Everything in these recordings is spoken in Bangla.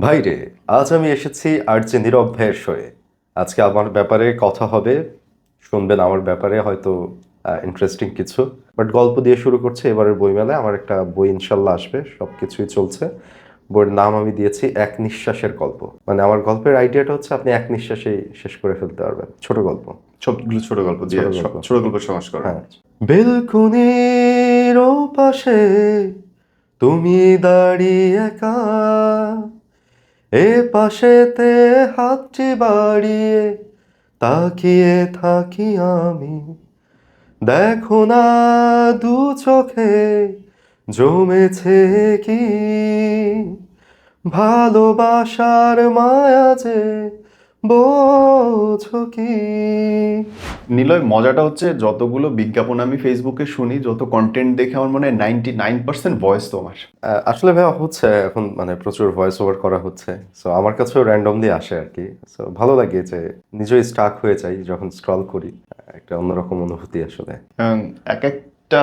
ভাই রে আজ আমি এসেছি আর যে নীরব ভাইয়ের শোয়ে। আজকে আমার ব্যাপারে কথা হবে। শুনবেন আমার ব্যাপারে হয়তো ইন্টারেস্টিং কিছু। বাট গল্প দিয়ে শুরু করছে এবারের বইমেলায়। আমার একটা বই ইনশাল্লাহ আসবে সব কিছুই চলছে। বইয়ের নাম আমি দিয়েছি এক নিঃশ্বাসের গল্প। মানে আমার গল্পের আইডিয়াটা হচ্ছে আপনি এক নিঃশ্বাসেই শেষ করে ফেলতে পারবেন। ছোট গল্প। সবগুলো ছোট গল্প দিয়ে ছোট গল্প। সমাস করা। হ্যাঁ। বেলকুনির পাশে তুমি দাঁড়িয়ে একা। এ পাশেতে হাতটি বাড়িয়ে তাকিয়ে থাকি আমি। দেখো না দু চোখে জমেছে কি? ভালোবাসার মায়া যে বোঝো কি? নিলয় মজাটা হচ্ছে যতগুলো বিজ্ঞাপন আমি ফেসবুকে শুনি যত কন্টেন্ট দেখে আমার মনে হয় নাইনটি নাইন পার্সেন্ট ভয়েস তোমার আসলে ভাইয়া হচ্ছে এখন মানে প্রচুর ভয়েস ওভার করা হচ্ছে সো আমার কাছেও র্যান্ডমলি আসে আর কি। সো ভালো লাগে যে নিজেই স্টাক হয়ে যাই যখন স্ক্রল করি একটা অন্যরকম অনুভূতি আসলে। এক এক একটা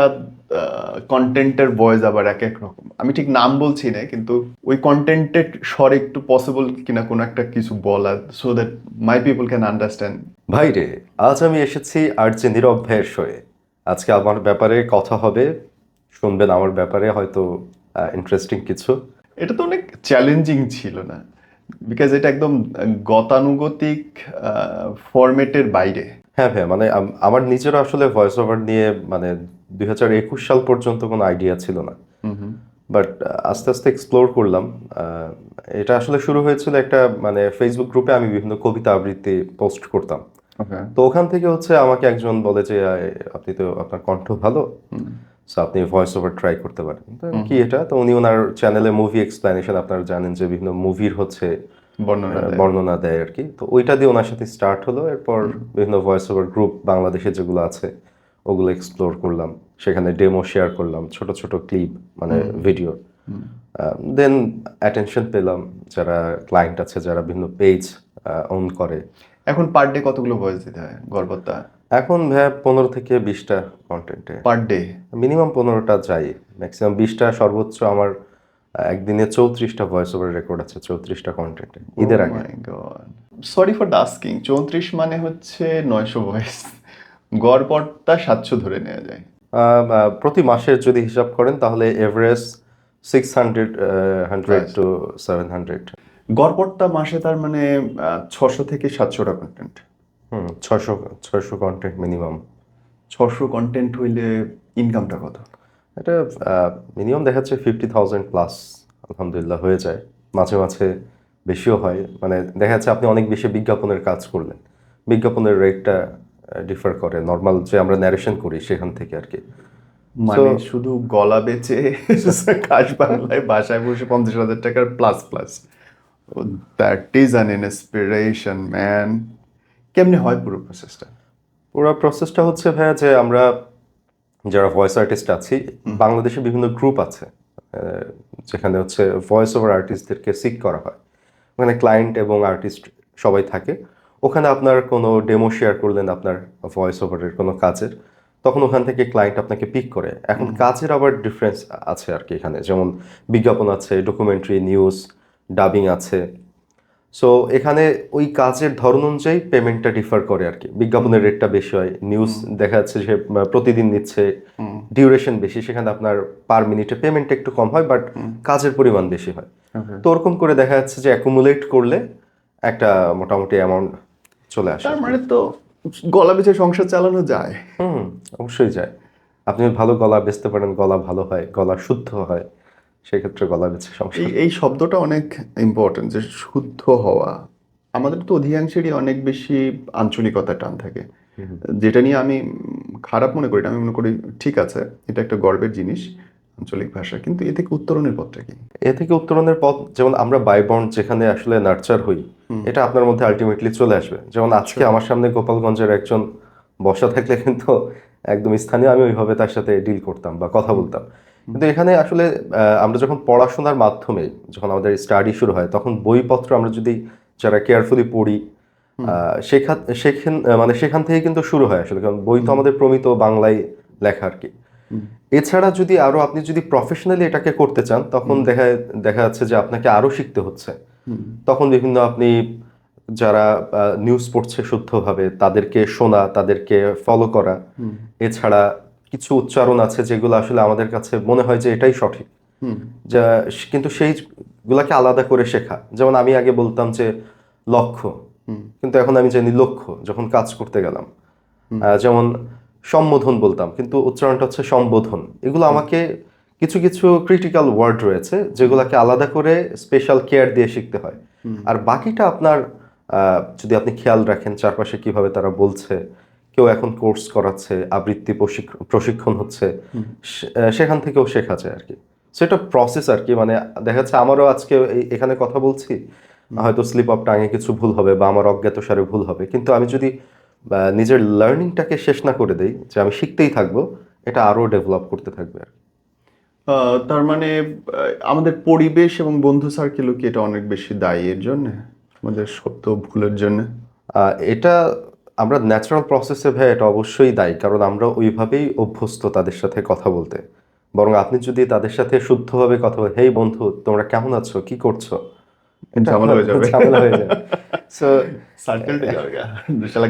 কন্টেন্টের ভয়েস আবার এক এক রকম। আমি ঠিক নাম বলছি না কিন্তু ওই কন্টেন্টের স্বর একটু পসিবল কিনা কোনো একটা কিছু বলা so that my people can understand ভাই রে আজ আমি এসেছি আর যে নীরব ভাইয়ের শোয়ে। আজকে আমার ব্যাপারে কথা হবে শুনবেন আমার ব্যাপারে হয়তো ইন্টারেস্টিং কিছু। এটা তো অনেক চ্যালেঞ্জিং ছিল না বিকজ এটা একদম গতানুগতিক ফরম্যাটের বাইরে। হ্যাঁ ভাইয়া মানে আমার নিজেরও আসলে ভয়েস ওভার নিয়ে মানে দুই হাজার একুশ সাল পর্যন্ত কোনো আইডিয়া ছিল না। বাট আস্তে আস্তে এক্সপ্লোর করলাম। এটা আসলে শুরু হয়েছিল একটা মানে ফেসবুক গ্রুপে আমি বিভিন্ন কবিতা আবৃত্তি পোস্ট করতাম। তো ওখান থেকে হচ্ছে আমাকে একজন বলে যে আপনি তো আপনার কণ্ঠ ভালো। সো আপনি ভয়েস ওভার ট্রাই করতে পারেন। তো কি এটা? তো উনি ওনার চ্যানেলে মুভি এক্সপ্লেনেশন আপনারা জানেন যে বিভিন্ন মুভির হচ্ছে বর্ণনা বর্ণনা দেয় আর কি। তো ওইটা দিয়ে ওনার সাথে স্টার্ট হলো। এরপর বিভিন্ন ভয়েস ওভার গ্রুপ বাংলাদেশে যেগুলো আছে ওগুলো এক্সপ্লোর করলাম সেখানে ডেমো শেয়ার করলাম ছোট ছোট ক্লিপ মানে ভিডিও দেন অ্যাটেনশন পেলাম যারা ক্লায়েন্ট আছে যারা বিভিন্ন পেজ অন করে। এখন পার ডে কতগুলো ভয়েস দিতে হয় গর্বতা এখন ভাই পনেরো থেকে বিশটা কন্টেন্টে পার ডে মিনিমাম পনেরোটা যাই ম্যাক্সিমাম বিশটা সর্বোচ্চ আমার একদিনে চৌত্রিশটা ভয়েস ওভার রেকর্ড আছে চৌত্রিশটা কন্টেন্টে ঈদের Oh আগে। সরি ফর ডাস্কিং চৌত্রিশ মানে হচ্ছে নয়শো ভয়েস গড়পড়টা সাতশো ধরে নেওয়া যায়। প্রতি মাসের যদি হিসাব করেন তাহলে average six hundred hundred to seven hundred গড়পড়টা মাসে তার মানে ছশো থেকে সাতশোটা কন্টেন্ট হুম ছশো ছয়শো কন্টেন্ট মিনিমাম ছশো কন্টেন্ট হইলে ইনকামটা কত? এটা মিনিমাম দেখা যাচ্ছে ফিফটি থাউজেন্ড প্লাস আলহামদুলিল্লাহ হয়ে যায়। মাঝে মাঝে বেশিও হয়। মানে দেখা যাচ্ছে আপনি অনেক বেশি বিজ্ঞাপনের কাজ করলেন। বিজ্ঞাপনের রেটটা ডিফার করে। নর্মাল যে আমরা ন্যারেশন করি সেখান থেকে আর কি। মানে শুধু গলা বেচে কাশ বাংলায় বাসায় বসে পঞ্চাশ হাজার টাকার plus plus that is an inspiration man কেমনে হয় পুরো প্রসেসটা পুরো প্রসেসটা হচ্ছে ভাইয়া যে আমরা যারা ভয়েস আর্টিস্ট আছি বাংলাদেশে বিভিন্ন গ্রুপ আছে যেখানে হচ্ছে ভয়েস ওভার আর্টিস্টদেরকে সিক করা হয়। ওখানে ক্লায়েন্ট এবং আর্টিস্ট সবাই থাকে। ওখানে আপনার কোনো ডেমো শেয়ার করলেন আপনার ভয়েস ওভারের কোনো কাজের তখন ওখান থেকে ক্লায়েন্ট আপনাকে পিক করে। এখন কাজের আবার ডিফারেন্স আছে আর কি এখানে। যেমন বিজ্ঞাপন আছে ডকুমেন্টারি নিউজ ডাবিং আছে। সো এখানে ওই কাজের ধরন অনুযায়ী পেমেন্টটা ডিফার করে আর কি। বিজ্ঞাপনের রেটটা বেশি হয় নিউজ দেখা যাচ্ছে যে প্রতিদিন নিচ্ছে ডিউরেশন বেশি সেখানে আপনার পার মিনিটে পেমেন্ট একটু কম হয় বাট কাজের পরিমাণ বেশি হয়। তো ওরকম করে দেখা যাচ্ছে যে অ্যাকুমুলেট করলে একটা মোটামুটি অ্যামাউন্ট চলে আসে তার মানে তো গলা বেচে সংসার চালানো যায়। হুম অবশ্যই যায়। আপনি ভালো গলা বেচতে পারেন গলা ভালো হয় গলা শুদ্ধ হয় সেক্ষেত্রে গলা বেচে সংসার। এই শব্দটা অনেক ইম্পর্টেন্ট যে শুদ্ধ হওয়া। আমাদের তো অধিকাংশেরই অনেক বেশি আঞ্চলিকতা টান থাকে। যেটা নিয়ে আমি খারাপ মনে করি আমি মনে করি ঠিক আছে এটা একটা গর্বের জিনিস আঞ্চলিক ভাষা কিন্তু এ থেকে উত্তরণের পথটা কি? এ থেকে উত্তরণের পথ যেমন আমরা বাইবর্ন যেখানে আসলে নার্চার হই এটা আপনার মধ্যে আলটিমেটলি চলে আসবে। যেমন আজকে আমার সামনে গোপালগঞ্জের একজন বসা থাকলে কিন্তু একদম স্থানীয় আমি ওইভাবে তার সাথে ডিল করতাম বা কথা বলতাম। কিন্তু এখানে আসলে আমরা যখন পড়াশোনার মাধ্যমে যখন আমাদের স্টাডি শুরু হয় তখন বইপত্র আমরা যদি যারা কেয়ারফুলি পড়ি আহ, সেখান সেখান মানে সেখান থেকে কিন্তু শুরু হয় আসলে। কারণ বই তো আমাদের প্রমিত বাংলায় লেখা আর কি। এছাড়া যদি আরও আপনি যদি প্রফেশনালি এটাকে করতে চান তখন দেখা দেখা যাচ্ছে যে আপনাকে আরও শিখতে হচ্ছে। তখন বিভিন্ন আপনি যারা নিউজ পড়ছে শুদ্ধভাবে তাদেরকে শোনা তাদেরকে ফলো করা। এছাড়া কিছু উচ্চারণ আছে যেগুলো আসলে আমাদের কাছে মনে হয় যে এটাই সঠিক। যা কিন্তু সেইগুলাকে আলাদা করে শেখা। যেমন আমি আগে বলতাম যে লক্ষ্য। কিন্তু এখন আমি জানি লক্ষ্য যখন কাজ করতে গেলাম। আহ, যেমন সম্বোধন বলতাম কিন্তু উচ্চারণটা হচ্ছে সম্বোধন। এগুলো আমাকে কিছু কিছু ক্রিটিক্যাল ওয়ার্ড রয়েছে যেগুলোকে আলাদা করে স্পেশাল কেয়ার দিয়ে শিখতে হয়। আর বাকিটা আপনার যদি আপনি খেয়াল রাখেন চারপাশে কীভাবে তারা বলছে কেউ এখন কোর্স করাচ্ছে আবৃত্তি প্রশিক্ষ- প্রশিক্ষণ হচ্ছে সেখান থেকেও শেখা যায় আর কি সেটা প্রসেস আর কি মানে দেখা যাচ্ছে আমারও আজকে এই- এখানে কথা বলছি হয়তো স্লিপ অফ টাঙে কিছু ভুল হবে বা আমার অজ্ঞাত সারে ভুল হবে কিন্তু আমি যদি নিজের লার্নিংটাকে শেষ না করে দেই যে আমি শিখতেই থাকব এটা আরও ডেভেলপ করতে থাকবে আর কি। আহ, তার মানে আমাদের পরিবেশ এবং বন্ধু সার্কেলও কি এটা অনেক বেশি দায়ী এর জন্য? আমাদের সত্য ভুলের জন্য? এটা আমরা ন্যাচারাল প্রসেসে ভাই এটা অবশ্যই দায়ী কারণ আমরা ওইভাবেই অভ্যস্ত তাদের সাথে কথা বলতে। বরং আপনি যদি তাদের সাথে শুদ্ধভাবে কথা বলেন হেই বন্ধু তোমরা কেমন আছো? কি করছ? এটা ঝামেলা হয়ে যাবে। ঝামেলা হয়ে যাবে। সো সার্কেলটা যাবে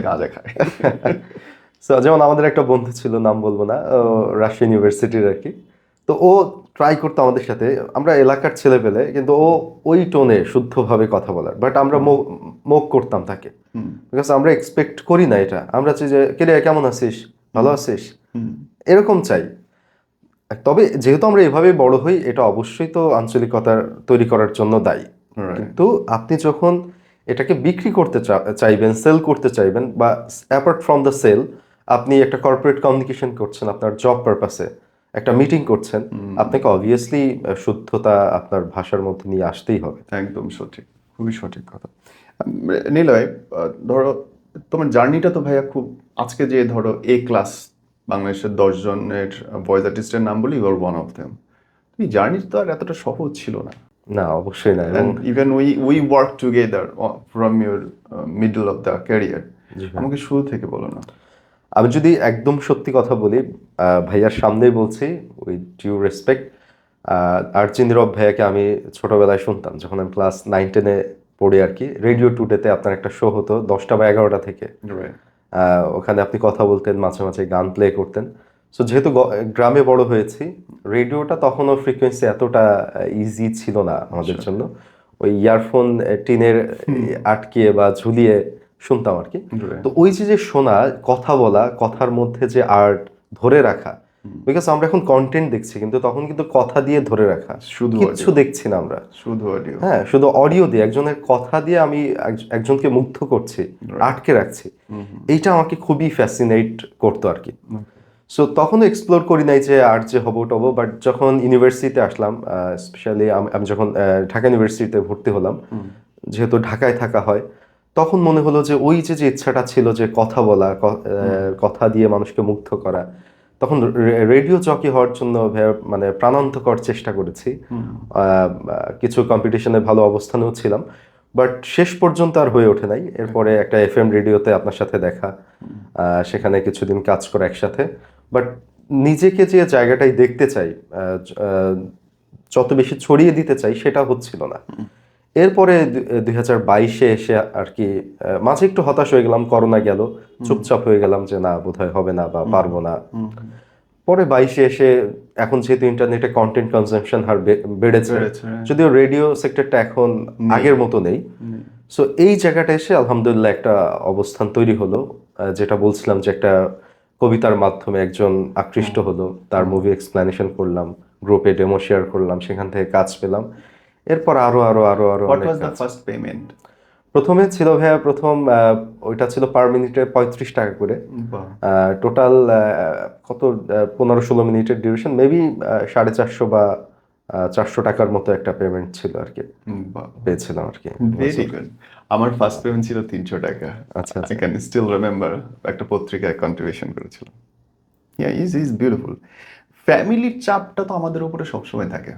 গাঁজা খায়। সো যেমন আমাদের একটা বন্ধু ছিল নাম বলব না রাশিয়া ইউনিভার্সিটির আর কি। তো ও ট্রাই করতো আমাদের সাথে। আমরা এলাকার ছেলে পেলে কিন্তু ও ওই টোনে শুদ্ধভাবে কথা বলার। বাট আমরা মুখ করতাম তাকে। বিকজ আমরা এক্সপেক্ট করি না এটা। আমরা চাই যে কে রে কেমন আছিস? ভালো আছিস? এরকম চাই। তবে যেহেতু আমরা এভাবে বড় হই এটা অবশ্যই তো আঞ্চলিকতার তৈরি করার জন্য দায়ী। কিন্তু আপনি যখন এটাকে বিক্রি করতে চাইবেন সেল করতে চাইবেন বা অ্যাপার্ট ফ্রম দ্য সেল আপনি একটা কর্পোরেট কমিউনিকেশন করছেন আপনার জব পারপাসে একটা মিটিং করছেন আপনাকে অবভিয়াসলি শুদ্ধতা আপনার ভাষার মধ্যে নিয়ে আসতেই হবে। একদম সঠিক খুবই সঠিক কথা। নিলয় ধরো তোমার জার্নিটা তো ভাইয়া খুব আজকে যে ধরো এ ক্লাস বাংলাদেশের দশজনের ভয়েস আর্টিস্টের নাম বলি ইউর ওয়ান অফ দেম এই জার্নি তো আর এতটা সহজ ছিল না। না অবশ্যই না এবং and we together uh, from your uh, middle of the career আমাকে শুরু থেকে বলো না। আমি যদি একদম সত্যি কথা বলি ভাইয়ার সামনেই বলছি উইথ ডিউ রেসপেক্ট আর চিন্দিরব ভাইয়াকে আমি ছোটোবেলায় শুনতাম যখন আমি ক্লাস নাইন টেনে পড়ি আর কি। রেডিও টুডেতে আপনার একটা শো হতো দশটা বা এগারোটা থেকে। ওখানে আপনি কথা বলতেন মাঝে মাঝে গান প্লে করতেন। সো যেহেতু গ্রামে বড় হয়েছি রেডিওটা তখনও ফ্রিকোয়েন্সি এতটা ইজি ছিল না আমাদের জন্য। ওই ইয়ারফোন টিনের আটকিয়ে বা ঝুলিয়ে শুনতাম আর কি। তো ওই যে যে শোনা কথা বলা কথার মধ্যে যে আর্ট ধরে রাখা বিকজ আমরা এখন কন্টেন্ট দেখছি কিন্তু তখন কিন্তু কথা দিয়ে ধরে রাখা শুধু কিচ্ছু দেখছি না আমরা। শুধু অডিও হ্যাঁ শুধু অডিও দিয়ে একজনের কথা দিয়ে আমি এক- একজনকে মুগ্ধ করছি আটকে রাখছি। এইটা আমাকে খুবই ফ্যাসিনেট করতো আর কি। সো তখনও এক্সপ্লোর করি নাই যে আর্ট যে হব টবো বাট যখন ইউনিভার্সিটিতে আসলাম স্পেশালি আমি যখন ঢাকা ইউনিভার্সিটিতে ভর্তি হলাম যেহেতু ঢাকায় থাকা হয় তখন মনে হলো যে ওই যে যে ইচ্ছাটা ছিল যে কথা বলা কথা দিয়ে মানুষকে মুগ্ধ করা তখন রেডিও জকি হওয়ার জন্য মানে প্রাণান্তকর চেষ্টা করেছি। কিছু কম্পিটিশনে ভালো অবস্থানেও ছিলাম। বাট শেষ পর্যন্ত আর হয়ে ওঠে নাই। এরপরে একটা এফ এম রেডিওতে আপনার সাথে দেখা সেখানে কিছুদিন কাজ করা একসাথে। বাট নিজেকে যে জায়গাটাই দেখতে চাই যত বেশি ছড়িয়ে দিতে চাই সেটা হচ্ছিল না। এরপরে দুই হাজার বাইশে এসে আর কি মাঝে একটু হতাশ হয়ে গেলাম করোনা গেল। চুপচাপ হয়ে গেলাম যে না বোধহয় হবে না বা পারব না। পরে বাইশে এসে এখন যেহেতু ইন্টারনেটে কন্টেন্ট কনজাম্পশন হার বেড়েছে হ্যাঁ। যদিও রেডিও সেক্টরটা এখন আগের মতো নেই। সো এই জায়গাটা এসে আলহামদুলিল্লাহ একটা অবস্থান তৈরি হলো। যেটা বলছিলাম যে একটা কবিতার মাধ্যমে একজন আকৃষ্ট হলো। তার মুভি এক্সপ্লেনেশন করলাম গ্রুপে ডেমো শেয়ার করলাম সেখান থেকে কাজ পেলাম। এরপর আরও আরও আরও আরও what was the first payment প্রথমে ছিল ভাইয়া প্রথম ওইটা ছিল পার মিনিটে পঁয়ত্রিশ টাকা করে। টোটাল কত পনেরো ষোলো মিনিটের ডিউরেশন মেবি সাড়ে চারশো বা চারশো টাকার মতো একটা পেমেন্ট ছিল আর কি। পেয়েছিলাম আর কি। ভেরি গুড আমার ফার্স্ট পেমেন্ট ছিল তিনশো টাকা। আচ্ছা, আই ক্যান স্টিল রিমেম্বার একটা পত্রিকায় কন্ট্রিবিউশন করেছিলাম। ইয়া ইজ ইজ বিউটিফুল ফ্যামিলির চাপটা তো আমাদের উপরে সবসময় থাকে।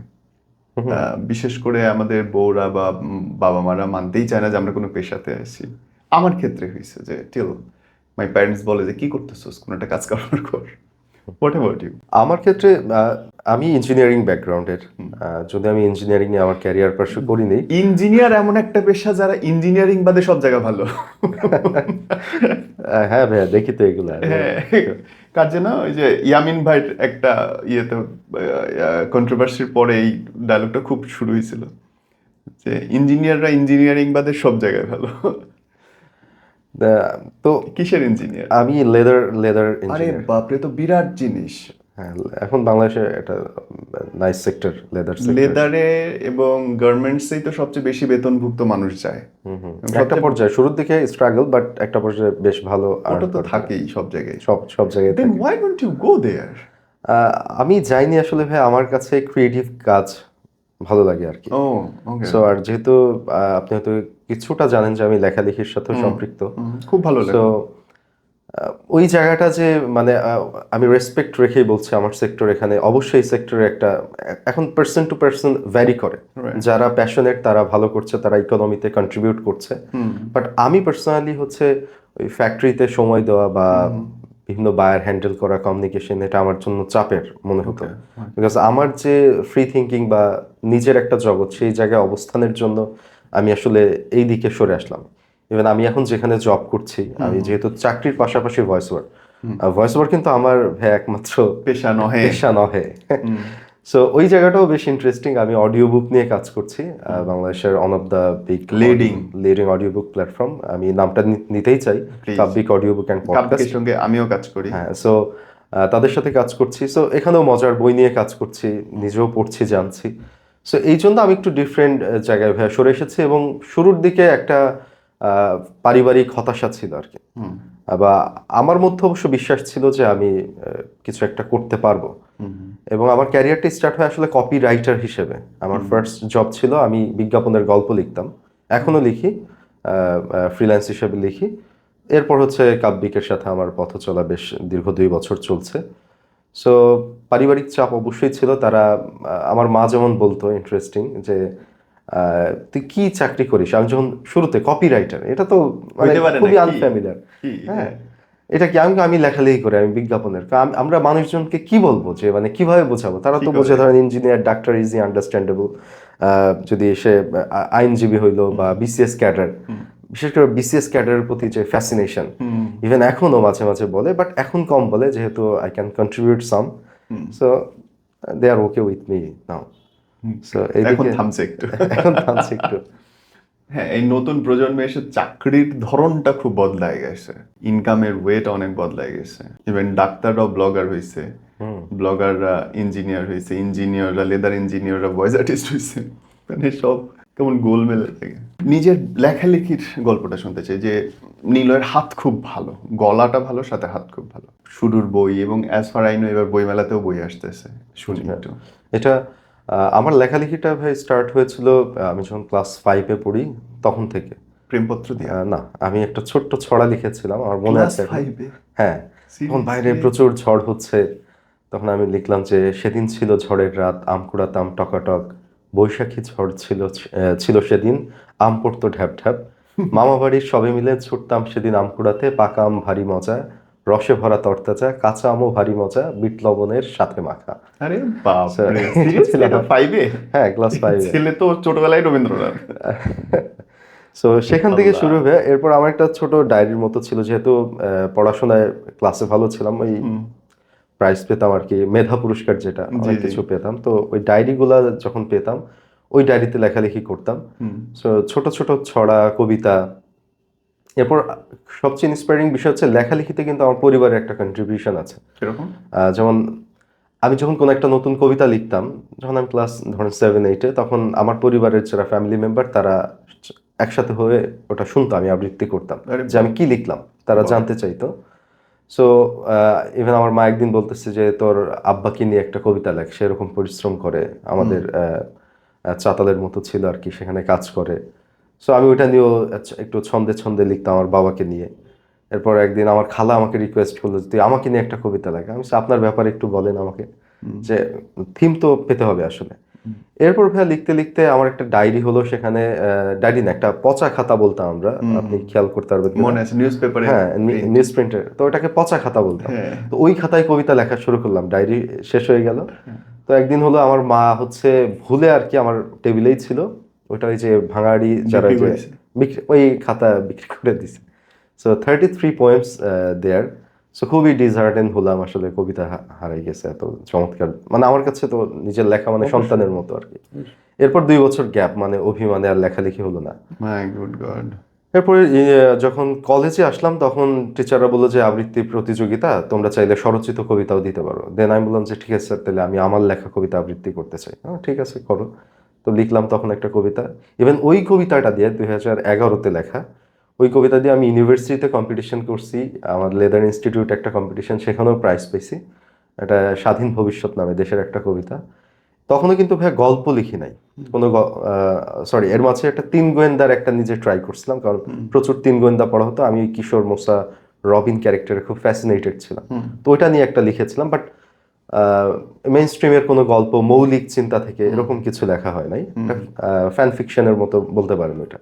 বিশেষ করে আমাদের বউরা বা বাবা মারা মানতেই চায় না যে আমরা কোনো পেশাতে আসি আমার ক্ষেত্রে হয়েছে যে টিল মাই প্যারেন্টস বলে যে কি করতেছোস? কোনো একটা কাজ করার পর? হোয়াট অ্যাবাউট ইউ আমার ক্ষেত্রে আমি ইঞ্জিনিয়ারিং ব্যাকগ্রাউন্ডের যদি আমি ইঞ্জিনিয়ারিং নিয়ে আমার ক্যারিয়ার পার্সু করিনি ইঞ্জিনিয়ার এমন একটা পেশা যারা ইঞ্জিনিয়ারিং বাদে সব জায়গা ভালো। হ্যাঁ ভাইয়া দেখি তো এগুলো। হ্যাঁ কার যেন ওই যে ইয়ামিন ভাই একটা ইয়েতে কন্ট্রোভার্সির পরে এই ডায়লগটা খুব শুরু হয়েছিল। যে ইঞ্জিনিয়াররা ইঞ্জিনিয়ারিং বাদে সব জায়গায় ভালো। তো কিসের ইঞ্জিনিয়ার আমি লেদার লেদার আরে বাপরে তো বিরাট জিনিস। হ্যাঁ এখন বাংলাদেশে একটা নাইস সেক্টর লেদার লেদারে এবং গার্মেন্টসেই তো সবচেয়ে বেশি বেতনভুক্ত মানুষ যায়। একটা পর্যায়ে শুরুর দিকে স্ট্রাগল বাট একটা পর্যায়ে বেশ ভালো ওটা তো থাকেই সব জায়গায়। সব সব জায়গায় দেন। Why don't you go there আমি যাইনি আসলে ভাই আমার কাছে ক্রিয়েটিভ কাজ ভালো লাগে আর কি। ও ওকে সো আর যেহেতু আপনি হয়তো কিছুটা জানেন যে আমি লেখালেখির সাথে সম্পৃক্ত। খুব ভালো লাগে ওই জায়গাটা যে মানে আমি রেসপেক্ট রেখেই বলছি আমার সেক্টর এখানে অবশ্যই সেক্টরে একটা এখন পার্সন টু পার্সন ভ্যারি করে। যারা প্যাশনেট তারা ভালো করছে তারা ইকোনমিতে কন্ট্রিবিউট করছে। বাট আমি পার্সোনালি হচ্ছে ওই ফ্যাক্টরিতে সময় দেওয়া বা বিভিন্ন বায়ার হ্যান্ডেল করা কমিউনিকেশন এটা আমার জন্য চাপের মনে হতো। বিকজ আমার যে ফ্রি থিঙ্কিং বা নিজের একটা জগৎ সেই জায়গায় অবস্থানের জন্য আমি আসলে এই দিকে সরে আসলাম। ইভেন আমি এখন যেখানে জব করছি আমি যেহেতু চাকরির পাশাপাশি ভয়েস ওভার ভয়েস ওভার কিন্তু আমার ভাই একমাত্র পেশা নহে। পেশা নহে। সো ওই জায়গাটাও বেশ ইন্টারেস্টিং আমি অডিও বুক নিয়ে কাজ করছি বাংলাদেশের one of the big Leading. Leading audio book platform আমি নামটা নিতেই চাই. Kabbik audio book and podcast সঙ্গে আমিও কাজ করি। হ্যাঁ সো তাদের সাথে কাজ করছি। সো এখানেও মজার বই নিয়ে কাজ করছি নিজেও পড়ছি জানছি। সো এই জন্য আমি একটু ডিফারেন্ট জায়গায় ভাইয়া সরে এসেছি এবং শুরুর দিকে একটা পারিবারিক হতাশা ছিল আর কি। বা আমার মধ্যে অবশ্য বিশ্বাস ছিল যে আমি কিছু একটা করতে পারব। এবং আমার ক্যারিয়ারটা স্টার্ট হয় আসলে কপি রাইটার হিসেবে। আমার ফার্স্ট জব ছিল আমি বিজ্ঞাপনের গল্প লিখতাম। এখনও লিখি ফ্রিল্যান্স হিসেবে লিখি। এরপর হচ্ছে কাব্যিকের সাথে আমার পথ চলা বেশ দীর্ঘ দুই বছর চলছে। সো পারিবারিক চাপ অবশ্যই ছিল। তারা আমার মা যেমন বলতো ইন্টারেস্টিং যে তুই কি চাকরি করিস? আমি যখন শুরুতে কপি রাইটার এটা তো মানে খুবই? আনফ্যামিলিয়ার হ্যাঁ। এটা কি আমি আমি লেখালেখি করি আমি বিজ্ঞাপনের। আমরা মানুষজনকে কি বলব যে মানে কীভাবে বোঝাবো? তারা তো বোঝে ধরেন ইঞ্জিনিয়ার ডাক্তার ইজি আন্ডারস্ট্যান্ডেবল যদি সে আইনজীবী হইল বা বিসিএস ক্যাডার বিশেষ করে বিসিএস ক্যাডারের প্রতি যে ফ্যাসিনেশন ইভেন এখনও মাঝে মাঝে বলে বাট এখন কম বলে যেহেতু I can contribute some so they are okay with me now এখন থামছে একটু। এখন থামছে একটু। হ্যাঁ এই নতুন প্রজন্মে এসে চাকরির ধরনটা খুব বদলায় গেছে। ইনকামের ওয়েটা অনেক বদলায় গেছে। ইভেন ডাক্তাররাও ব্লগার হয়েছে ব্লগাররা ইঞ্জিনিয়ার হয়েছে ইঞ্জিনিয়াররা লেদার ইঞ্জিনিয়াররা ভয়েস আর্টিস্ট হয়েছে মানে সব কেমন গোলমেলে থাকে নিজের লেখালেখির গল্পটা শুনতে চাই যে নীলয়ের হাত খুব ভালো গলাটা ভালো সাথে হাত খুব ভালো। শুরুর বই এবং অ্যাজ ফার আই নো এবার বইমেলাতেও বই আসতেছে। শুনি একটু। এটা আমার লেখালেখিটা ভাই স্টার্ট হয়েছিল আমি যখন ক্লাস ফাইভে পড়ি তখন থেকে। প্রেমপত্র দিয়ে? না আমি একটা ছোট্ট ছড়া লিখেছিলাম আমার মনে আছে হ্যাঁ তখন বাইরে প্রচুর ঝড় হচ্ছে তখন আমি লিখলাম যে সেদিন ছিল ঝড়ের রাত আম কুড়াতাম টকাটক বৈশাখী ঝড় ছিল ছিল সেদিন আম পড়তো ঢ্যাপ ঢ্যাপ। মামা বাড়ির সবে মিলে ছুটতাম সেদিন আম কুড়াতে পাকা আম ভারী মজা রসে ভরা তরতাজা কাঁচা আমও ভারী মজা বিট লবণের সাথে মাখা। আরে ফাইভে হ্যাঁ ক্লাস ফাইভে ছেলে তো ছোটবেলায় রবীন্দ্রনাথ। সো সেখান থেকে শুরু হয়ে এরপর আমার একটা ছোট ডায়েরির মতো ছিল যেহেতু পড়াশোনায় ক্লাসে ভালো ছিলাম ওই প্রাইজ পেতাম আর কি মেধা পুরস্কার যেটা অনেক কিছু পেতাম। তো ওই ডায়েরিগুলা যখন পেতাম ওই ডায়েরিতে লেখালেখি করতাম। সো ছোট ছোট ছড়া কবিতা এরপর সবচেয়ে ইন্সপায়ারিং বিষয় হচ্ছে লেখালেখিতে কিন্তু আমার পরিবারের একটা কন্ট্রিবিউশন আছে। কীরকম? যেমন আমি যখন কোনো একটা নতুন কবিতা লিখতাম যখন আমি ক্লাস ধরেন সেভেন এইটে তখন আমার পরিবারের যারা ফ্যামিলি মেম্বার তারা একসাথে হয়ে ওটা শুনতো আমি আবৃত্তি করতাম যে আমি কি লিখলাম তারা জানতে চাইতো। সো ইভেন আমার মা একদিন বলতেছে যে তোর আব্বাকে নিয়ে একটা কবিতা লেখ? সেরকম পরিশ্রম করে আমাদের চাতালের মতো ছিল আর কি সেখানে কাজ করে। সো আমি ওইটা নিয়েও আচ্ছা, একটু ছন্দে ছন্দে লিখতাম আমার বাবাকে নিয়ে। এরপর একদিন আমার খালা আমাকে রিকোয়েস্ট করল তুই আমাকে নিয়ে একটা কবিতা লেখ। আমি আপনার ব্যাপারে একটু বলেন আমাকে যে থিম তো পেতে হবে আসলে। এরপর ভাইয়া লিখতে লিখতে আমার একটা ডায়েরি হলো সেখানে ডায়েরি না একটা পচা খাতা বলতাম আমরা। আপনি খেয়াল করতে পারবেন। মনে আছে নিউজ পেপারে হ্যাঁ নিউজ প্রিন্টার তো ওটাকে পচা খাতা বলতাম। হ্যাঁ। তো ওই খাতায় কবিতা লেখা শুরু করলাম ডায়েরি শেষ হয়ে গেল। তো একদিন হলো আমার মা হচ্ছে ভুলে আর কি আমার টেবিলেই ছিল। ওইটা ওই যে ভাঙাড়ি যারা ওই খাতা বিক্রি করে দিছে। So thirty three poems there so খুবই ডিসহার্টেন হলাম আসলে কবিতা হারাই গেছে এত চমৎকার। মানে আমার কাছে তো নিজের লেখা মানে সন্তানের মতো আর কি। এরপর দুই বছর গ্যাপ মানে অভিমানে আর লেখালেখি হলো না। গুড গড এরপরে যখন কলেজে আসলাম তখন টিচাররা বলল যে আবৃত্তি প্রতিযোগিতা তোমরা চাইলে স্বরচিত কবিতাও দিতে পারো। দেন আমি বললাম যে ঠিক আছে স্যার তাহলে আমি আমার লেখা কবিতা আবৃত্তি করতে চাই। হ্যাঁ ঠিক আছে করো। তো লিখলাম তখন একটা কবিতা। ইভেন ওই কবিতাটা দিয়ে দুই হাজার এগারোতে লেখা ওই কবিতা দিয়ে আমি ইউনিভার্সিটিতে কম্পিটিশন করছি আমার লেদার ইনস্টিটিউট একটা কম্পিটিশন সেখানেও প্রাইজ পেয়েছি এটা স্বাধীন ভবিষ্যৎ নামে দেশের একটা কবিতা। তখনও কিন্তু ভাই গল্প লিখি নাই। কোনো সরি এর মাঝে একটা তিন গোয়েন্দার একটা নিজে ট্রাই করছিলাম কারণ প্রচুর তিন গোয়েন্দা পড়া হতো। আমি কিশোর মোসা রবিন ক্যারেক্টারে খুব ফ্যাসিনেটেড ছিলাম। তো ওইটা নিয়ে একটা লিখেছিলাম বাট মেইন স্ট্রিমের কোনো গল্প মৌলিক চিন্তা থেকে এরকম কিছু লেখা হয় নাই। ফ্যান ফিকশনের মতো বলতে পারেন ওইটা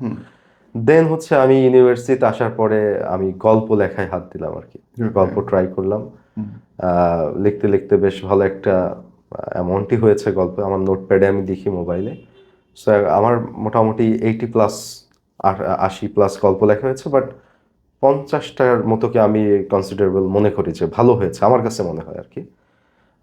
দেন হচ্ছে আমি ইউনিভার্সিটিতে আসার পরে আমি গল্প লেখায় হাত দিলাম আর কি গল্প ট্রাই করলাম। লিখতে লিখতে বেশ ভালো একটা অ্যামাউন্টই হয়েছে গল্প। আমার নোটপ্যাডে আমি দেখি মোবাইলে সো আমার মোটামুটি এইটি প্লাস আশি প্লাস গল্প লেখা হয়েছে। বাট পঞ্চাশটার মতোকে আমি কনসিডারেবল মনে করি যে ভালো হয়েছে। আমার কাছে মনে হয় আর কি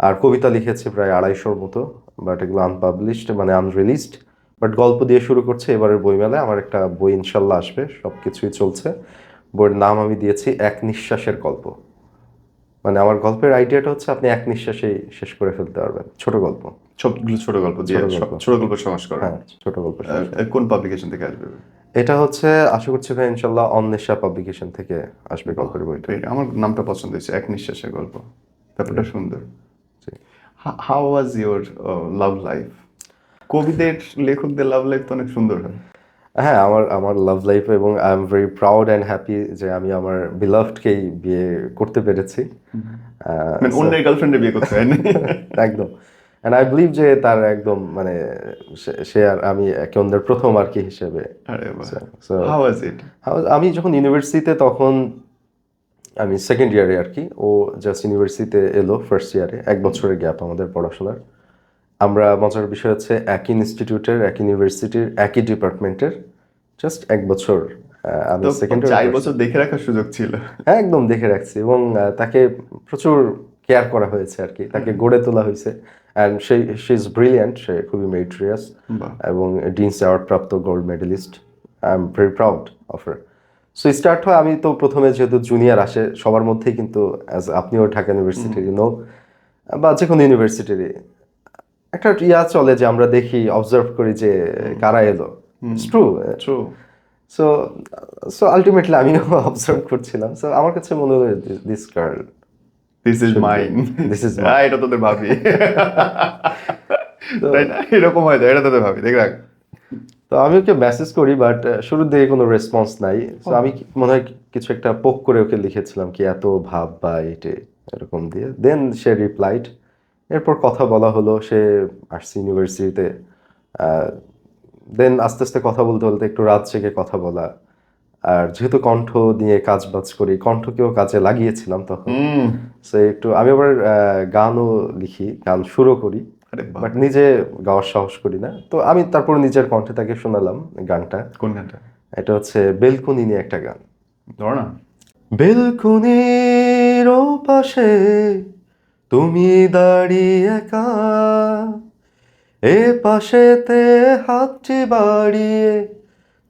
আর কবিতা লিখেছি প্রায় আড়াইশোর মতো বাট এগুলো আনপাবলিশড মানে আনরিলিজড বাট গল্প দিয়ে শুরু করছে। এবারের বইমেলায় আমার একটা বই ইনশাল্লাহ আসবে সব কিছুই চলছে। বইয়ের নাম আমি দিয়েছি এক নিঃশ্বাসের গল্প। মানে আমার গল্পের আইডিয়াটা হচ্ছে আপনি এক নিঃশ্বাসেই শেষ করে ফেলতে পারবেন। ছোট গল্প। সবগুলো ছোট গল্প দিয়ে ছোট গল্প। সংস্করণ। হ্যাঁ ছোট গল্প কোন পাবলিকেশন থেকে আসবে? এটা হচ্ছে আশা করছি ভাই ইনশাল্লাহ অন্বেষা পাবলিকেশন থেকে আসবে গল্পের বইটা। আমার নামটা পছন্দ হয়েছে এক নিঃশ্বাসের গল্প। ব্যাপারটা সুন্দর। How was your love life কবিদের লেখকদের লাভ লাইফ তো অনেক সুন্দর হয়। হ্যাঁ আমার আমার লাভ লাইফ এবং I am very proud and happy যে আমি আমার বিলাভডকেই বিয়ে করতে পেরেছি। মানে অন্যের গার্লফ্রেন্ডে বিয়ে করতে হয়। না একদম। অ্যান্ড আই বিলিভ যে তার একদম মানে সে- আর আমি একে অন্যের প্রথম আর কি হিসেবে। আমি যখন ইউনিভার্সিটিতে তখন আমি সেকেন্ড ইয়ারে আর কি ও জাস্ট ইউনিভার্সিটিতে এলো ফার্স্ট ইয়ারে এক বছরের গ্যাপ আমাদের পড়াশোনার। আমরা মজার বিষয় হচ্ছে একই ইনস্টিটিউটের এক ইউনিভার্সিটির একই ডিপার্টমেন্টের জাস্ট এক বছর আমি সেকেন্ড চার বছর দেখে রাখার সুযোগ ছিল। হ্যাঁ একদম দেখে রাখছি এবং তাকে প্রচুর কেয়ার করা হয়েছে আর কি। তাকে গড়ে তোলা হয়েছে। অ্যান্ড সে সে ইজ ব্রিলিয়ান্ট সে খুবই মেরিটরিয়াস। এবং ডিনস অ্যাওয়ার্ড প্রাপ্ত gold medalist I am very proud of her so start হয় আমি তো প্রথমে যেহেতু জুনিয়র আসে সবার মধ্যেই কিন্তু অ্যাজ আপনিও ঢাকা ইউনিভার্সিটির নো বা যে কোনো ইউনিভার্সিটিরই একটা ইয়া চলে যে আমরা দেখি অবজার্ভ করি যে কারা এলো। True true so so ultimately আমিও অবজার্ভ করছিলাম। সো আমার কাছে মনে হলো this girl this is mine is হ্যাঁ এটা তোদের ভাবি। তাই না? এরকম হয় এটা তোদের ভাবি। দেখ রাখ তো আমি ওকে মেসেজ করি বাট শুরুর দিকে কোনো রেসপন্স নাই। তো আমি মনে হয় কিছু একটা পোক করে ওকে লিখেছিলাম কি এত ভাব বা এটে এরকম দিয়ে। দেন সে রিপ্লাইড এরপর কথা বলা হলো সে আসছে ইউনিভার্সিটিতে দেন আস্তে আস্তে কথা বলতে বলতে একটু রাত জেগে কথা বলা। আর যেহেতু কণ্ঠ নিয়ে কাজ বাজ করি কণ্ঠকেও কাজে লাগিয়েছিলাম তখন। সে একটু আমি আবার গানও লিখি গান শুরু করি। বাট নিজে গাওয়ার সাহস করি না। তো আমি তারপর নিজের কণ্ঠে তাকে শোনালাম গানটা। কোন গানটা? এটা হচ্ছে বেলকুনি নিয়ে একটা গান। ধর না। বেলকুনির পাশে তুমি দাঁড়িয়ে একা। এ পাশেতে হাতটি বাড়িয়ে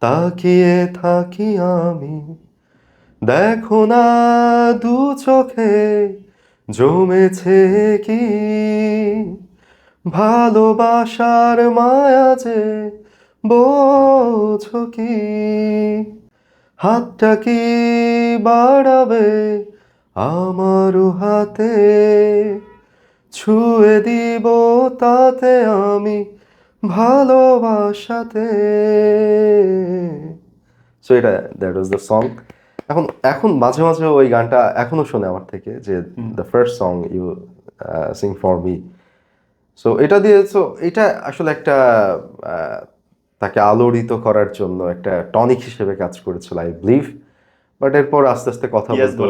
তাকিয়ে থাকি আমি। দেখো না দু চোখে জমেছে কি? ভালোবাসার মায়া যে বোঝো কি? হাতটা কি বাড়াবে আমারও হাতে? ছুঁয়ে দিব তাতে আমি ভালোবাসাতে। সো এটা দ্যাট ওয়াজ দ্য সং এখন এখন মাঝে মাঝে ওই গানটা এখনও শোনে আমার থেকে যে the first song you sing for me so এটা দিয়ে সো এটা আসলে একটা তাকে আলোড়িত করার জন্য একটা টনিক হিসেবে কাজ করেছিল আই বিলিভ বাট এরপর আস্তে আস্তে কথা বলতে?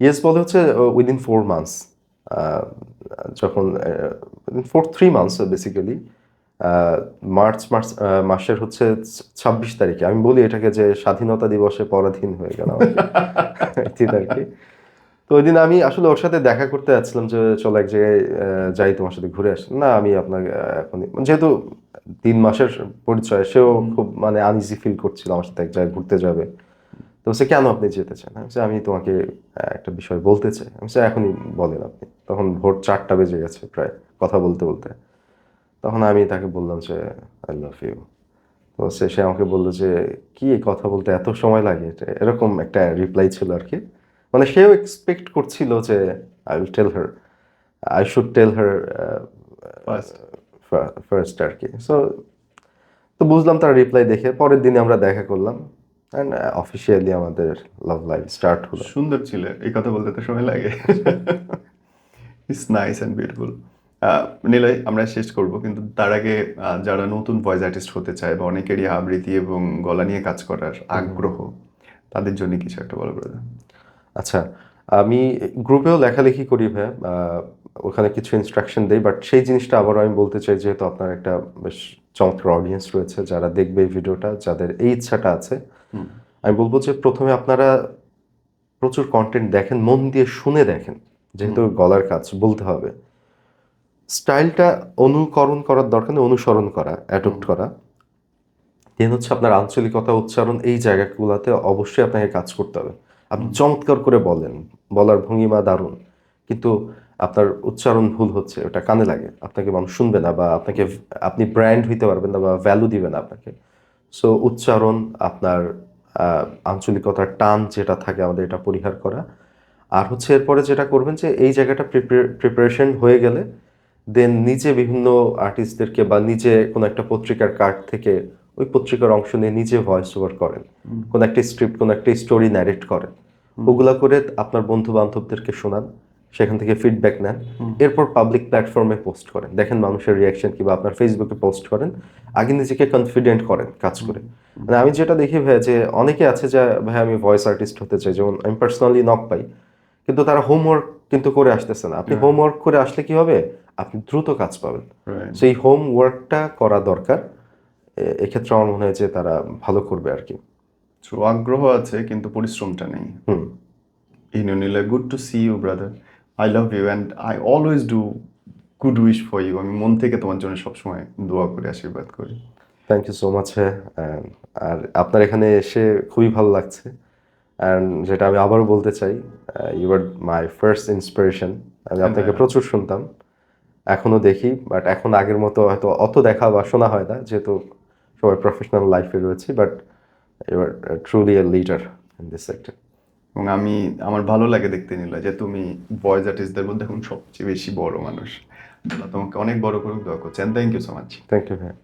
ইয়েস বলে হচ্ছে উইদিন ফোর মান্থস যখন four three months basically March March মাসের হচ্ছে ছাব্বিশ তারিখে। আমি বলি এটাকে যে স্বাধীনতা দিবসে পরাধীন হয়ে গেলাম ঠিক আর কি। তো ওই দিন আমি আসলে ওর সাথে দেখা করতে যাচ্ছিলাম যে চলো এক জায়গায় যাই তোমার সাথে ঘুরে আসি। না আমি আপনাকে এখন যেহেতু তিন মাসের পরিচয় সেও খুব মানে আনইজি ফিল করছিল আমার সাথে এক জায়গায় ঘুরতে যাবে। তো সে কেন আপনি যেতে চান? আমি আমি তোমাকে একটা বিষয় বলতে চাই। আমি বলছি, এখনই বলেন আপনি। তখন ভোর চারটা বেজে গেছে প্রায় কথা বলতে বলতে। তখন আমি তাকে বললাম যে আই লাভ ইউ তো সে সে আমাকে বলল যে কি কথা বলতে এত সময় লাগে? এরকম একটা রিপ্লাই ছিল আর কি। মানে সেও এক্সপেক্ট করছিল যে I will tell her I should tell her. First আর কি। সো তো বুঝলাম তার রিপ্লাই দেখে পরের দিনে আমরা দেখা করলাম অ্যান্ড অফিসিয়ালি আমাদের লাভ লাইফ স্টার্ট হলো। সুন্দর ছিল এই কথা বলতে তো সময় লাগে। It's nice and beautiful Niloy আমরা শেষ করব কিন্তু তার আগে যারা নতুন ভয়েস আর্টিস্ট হতে চায় বা অনেকেরই আবৃত্তি এবং গলা নিয়ে কাজ করার আগ্রহ তাদের জন্য কিছু একটা বলো ব্রাদার আচ্ছা আমি গ্রুপেও লেখালেখি করি ভাই ওখানে কিছু ইনস্ট্রাকশন দেই বাট সেই জিনিসটা আবার আমি বলতে চাই যেহেতু আপনার একটা বেশ চমৎকার অডিয়েন্স রয়েছে যারা দেখবে এই ভিডিওটা যাদের এই ইচ্ছাটা আছে আমি বলব যে প্রথমে আপনারা প্রচুর কন্টেন্ট দেখেন মন দিয়ে শুনে দেখেন যেহেতু গলার কাজ বলতে হবে। স্টাইলটা অনুকরণ করার দরকার নেই অনুসরণ করা অ্যাডপ্ট করা। দেন হচ্ছে আপনার আঞ্চলিকতা উচ্চারণ এই জায়গাগুলোতে অবশ্যই আপনাকে কাজ করতে হবে। আপনি চমৎকার করে বলেন বলার ভঙ্গিমা দারুণ কিন্তু আপনার উচ্চারণ ভুল হচ্ছে ওটা কানে লাগে আপনাকে মানুষ শুনবে না বা আপনাকে আপনি ব্র্যান্ড হইতে পারবেন না বা ভ্যালু দিবে না আপনাকে। সো উচ্চারণ আপনার আঞ্চলিকতার টান যেটা থাকে আমাদের এটা পরিহার করা। আর হচ্ছে এরপরে যেটা করবেন যে এই জায়গাটা প্রিপারেশন হয়ে গেলে দেন নিজে বিভিন্ন আর্টিস্টদেরকে বা নিজে কোনো একটা পত্রিকার কার্ড থেকে ওই পত্রিকার অংশ নিয়ে নিজে ভয়েস ওভার করেন। কোনো একটা স্ক্রিপ্ট কোনো একটা স্টোরি ন্যারেট করেন। ওগুলা করে আপনার বন্ধু বান্ধবদেরকে শোনান সেখান থেকে ফিডব্যাক নেন। এরপর পাবলিক প্ল্যাটফর্মে পোস্ট করেন। দেখেন মানুষের রিয়াকশন কিংবা আপনার ফেসবুকে পোস্ট করেন আগে নিজেকে কনফিডেন্ট করেন কাজ করে। মানে আমি যেটা দেখি ভাই যে অনেকে আছে যে ভাই আমি ভয়েস আর্টিস্ট হতে চাই যেমন আমি পার্সোনালি নক পাই কিন্তু তারা হোমওয়ার্ক কিন্তু করে আসতেছে না। আপনি হোমওয়ার্ক করে আসলে কি হবে? আপনি দ্রুত কাজ পাবেন. সেই হোমওয়ার্কটা করা দরকার। এক্ষেত্রে আমার মনে হয় যে তারা ভালো করবে আর কি। So, আগ্রহ আছে কিন্তু পরিশ্রমটা নেই। Nilay, good to see you, brother. I love you and I always do good wish for you. আমি মন থেকে তোমার জন্য সবসময় দোয়া করি আশীর্বাদ করি। থ্যাংক ইউ সো মাচ আর আপনার এখানে এসে খুবই ভালো লাগছে। অ্যান্ড যেটা আমি আবারও বলতে চাই you are my first inspiration আমি আপনাকে প্রচুর শুনতাম। এখনও দেখি বাট এখন আগের মতো হয়তো অত দেখা বা শোনা হয় না যেহেতু সবাই প্রফেশনাল লাইফে রয়েছি। But you are truly a leader in this sector এবং আমি আমার ভালো লাগে দেখতে নিল যে তুমি ভয়েস আর্টিস্টদের মধ্যে এখন সবচেয়ে বেশি বড় মানুষ। তোমাকে অনেক বড় করে দোয়া করছেন thank you so much thank you ভাই।